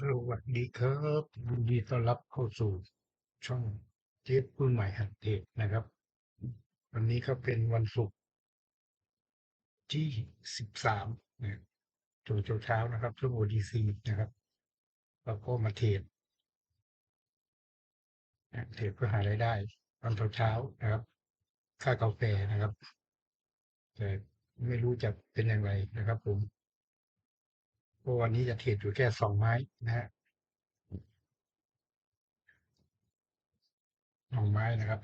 สวัสดีครับยินดีต้อนรับเข้าสู่ช่องเจ๊ปืนใหม่หัดเทปนะครับ วันนี้ก็เป็นวันศุกร์ที่สิบสามนะช่วงเช้านะครับช่วง ODC นะครับแล้วก็มาเทรดนะเทรดเพื่อหารายได้ตอนเช้าๆนะครับ ค่ากาแฟนะครับ แต่ไม่รู้จะเป็นอย่างไรนะครับ ผม ราะวันนี้จะเทรดอยู่แค่สองไม้นะฮะสองไม้นะครับ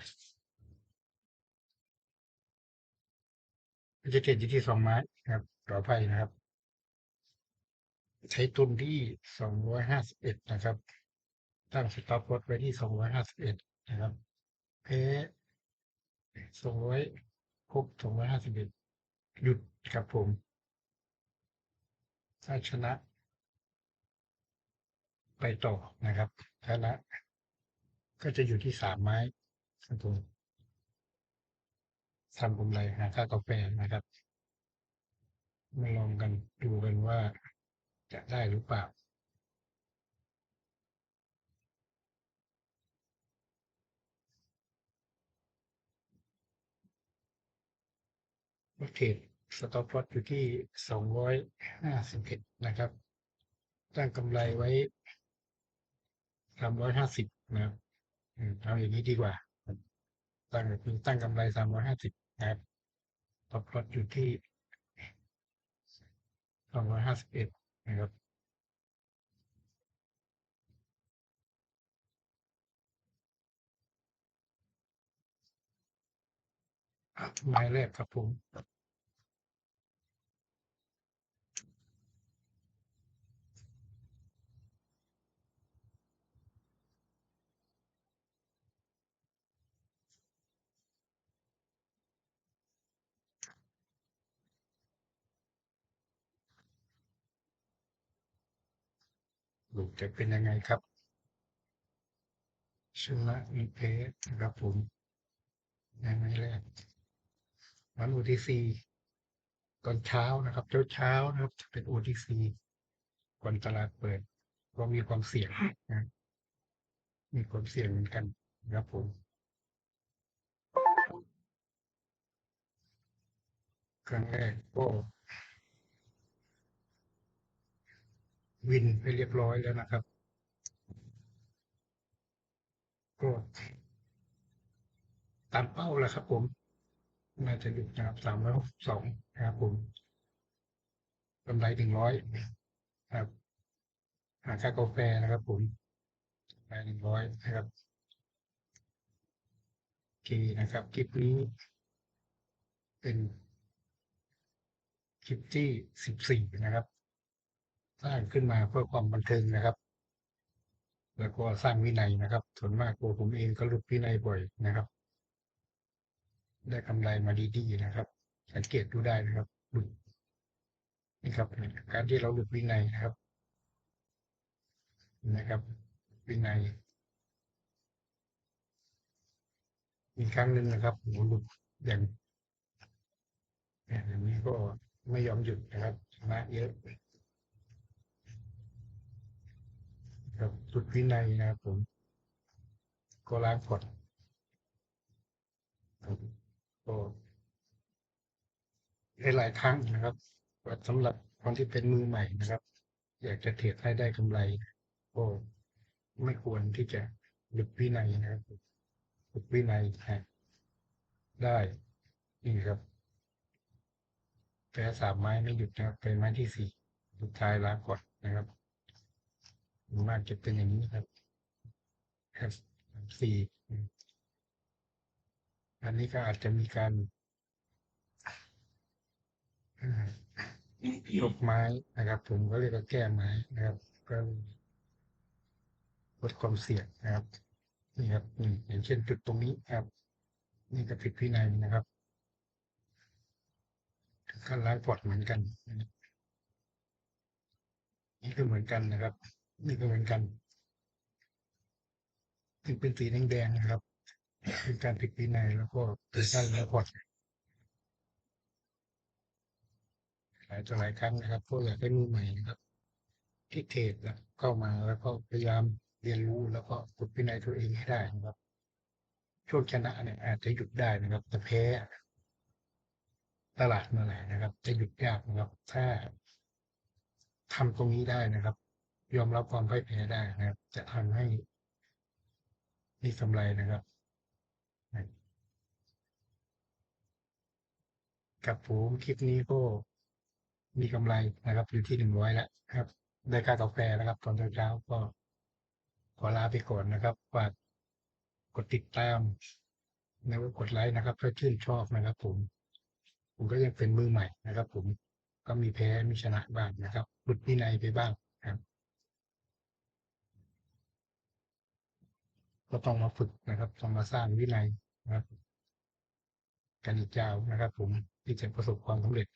จะเทรดอยู่ที่สองไม้นะครับต่อไปนะครับ ใช้ทุนที่สองร้อยห้าสิบเอ็ดนะครับ ตั้งสต็อปลดไว้ที่สองร้อยห้าสิบเอ็ดนะครับแพ้สองร้อยครบสองร้อยห้าสิบเอ็ดหยุดครับผม ถ้าชนะ ไปต่อนะครับ ชนะ ก็จะอยู่ที่สามไม้ครับผมทำกำไรหาค่ากาแฟนะครับ มาลองกันดูกันว่าจะได้หรือเปล่าเทรด สต็อปลอตอยู่ที่สองร้อยห้าสิบเอ็ดนะครับ ตั้งกำไรไว้สามร้อยห้าสิบนะครับเอาอย่างนี้ดีกว่า ตั้งตั้งกำไรสามร้อยห้าสิบนะครับสต็อปลอตอยู่ที่สองร้อยห้าสิบเอ็ดนะครับอะไม้แรกครับผม ลูกจะเป็นยังไงครับชนะมีเพสนะครับผมยังไงแรกวัน OTC ตอนเช้านะครับเช้าเช้าๆนะครับจะเป็น OTC ก่อนตลาดเปิด ก็มีความเสี่ยงนะมีความเสี่ยงเหมือนกันนะครับผมครั้งแรกก็ วินไปเรียบร้อยแล้วนะครับก็ตามเป้าแล้วครับ ผมน่าจะหยุนะครับสามร้อยสองนะครับผมกำไรหนึ่งร้อยครับหาค่ากาแฟนะครับ ผมกำไรหนึ่งร้อยนะครับโอเคนะครับคลิปนี้ เป็นคลิปที่สิบสี่นะครับ สร้างขึ้นมาเพื่อความบันเทิงนะครับ แล้วก็สร้างวินัยนะครับ ส่วนมากตัวผมเองก็หลุดวินัยบ่อยนะครับ ได้กำไรมาดีๆนะครับ สังเกตดูได้นะครับหลุดนี่ครับ การที่เราหลุดวินัยนะครับ นะครับ วินัยมีครั้งหนึ่งนะครับผมหลุดอย่างอย่างนี้ก็ไม่ยอมหยุดนะครับชนะเยอะ ครับหลุดวินัยนะครับผมก็ล้างกดก็หลายครั้งนะครับสำหรับคนที่เป็นมือใหม่นะครับ อยากจะเทรดให้ได้กำไร ก็ไม่ควรที่จะหลุดวินัยนะครับหลุดวินัยนะได้นี่ครับแพ้สามไม้ไม่หยุดนะครับเป็นไม้ที่สี่สุดท้ายล้างกดนะครับ ส่วนมากจะเป็นอย่างนี้ครับครับสี่อืมอันนี้ก็อาจจะมีการอ่าลบไม้นะครับ ผมก็เรียกว่าแก้ไม้นะครับ ก็ลดความเสี่ยงนะครับนี่ครับนี่อย่างเช่นจุดตรงนี้ครับ นี่ก็ผิดพินัยนะครับถึงขั้นล้างปอดเหมือนกัน นี่ก็เหมือนกันนะครับ นี่ก็เหมือนกันถึงเป็นสีแดงๆนะครับ เป็นการผิดวินัยแล้วก็เป็นการล้างปอดหลายต่อหลายครั้งนะครับพราะอยากให้มือใหม่นะครับที่เทรดนะเข้ามาแล้วก็พยายามเรียนรู้แล้วก็ฝึกวินัยตัวเองให้ได้นะครับช่วงชนะเนี่ยอาจจะหยุดได้นะครับ แต่แพ้ตลาดเมื่อไหร่นะครับ จะหยุดยากนะครับ ถ้าทำตรงนี้ได้นะครับ ยอมรับความพ่ายแพ้ได้นะครับ จะทำให้มีกำไรนะครับกับผมคลิปนี้ก็มีกำไรนะครับอยู่ที่หนึ่งร้อยแล้วครับได้ค่ากาแฟนะครับ ตอนเช้าก็ขอลาไปก่อนนะครับฝากกดติดตามแล้วก็กดไลค์นะครับถ้าชื่นชอบนะครับ ผม ผมก็ยังเป็นมือใหม่นะครับ ผมก็มีแพ้มีชนะบ้างนะครับหลุดวินัยไปบ้างครับ ก็ต้องมาฝึกนะครับต้องมาสร้างวินัยนะครับกันอีกยาวนะครับ ผมที่จะประสบความสำเร็จ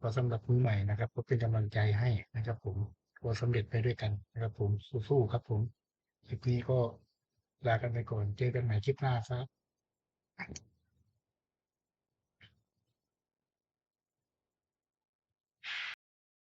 ก็สำหรับมือใหม่นะครับ ก็เป็นกำลังใจให้นะครับ ผมก็สำเร็จไปด้วยกันนะครับ ผมสู้ๆครับ ผมคลิปนี้ก็ลากันไปก่อนเจอกันใหม่คลิปหน้าครับ